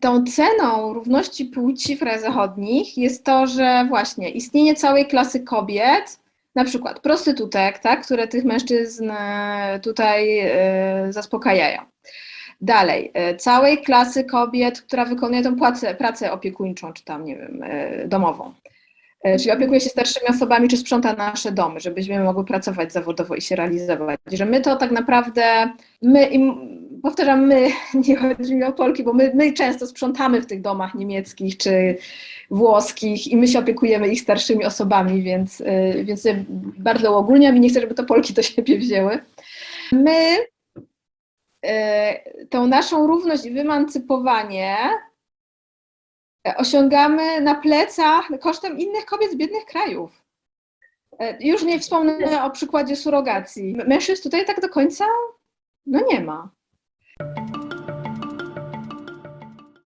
tą ceną równości płci w krajach zachodnich jest to, że właśnie istnienie całej klasy kobiet, na przykład prostytutek, tak, które tych mężczyzn e, tutaj e, zaspokajają. Dalej, e, całej klasy kobiet, która wykonuje tą pracę, pracę opiekuńczą, czy tam, nie wiem, domową. Czyli opiekuje się starszymi osobami, czy sprząta nasze domy, żebyśmy mogły pracować zawodowo i się realizować. Że my to tak naprawdę, my, i powtarzam, my, nie chodzi mi o Polki, bo my, my często sprzątamy w tych domach niemieckich czy włoskich i my się opiekujemy ich starszymi osobami, więc, y, więc bardzo uogólniam i nie chcę, żeby to Polki do siebie wzięły. My y, tą naszą równość i wymancypowanie osiągamy na plecach kosztem innych kobiet z biednych krajów. E, Już nie wspomnę o przykładzie surogacji. Mężczyzn tutaj tak do końca no nie ma. Thank you.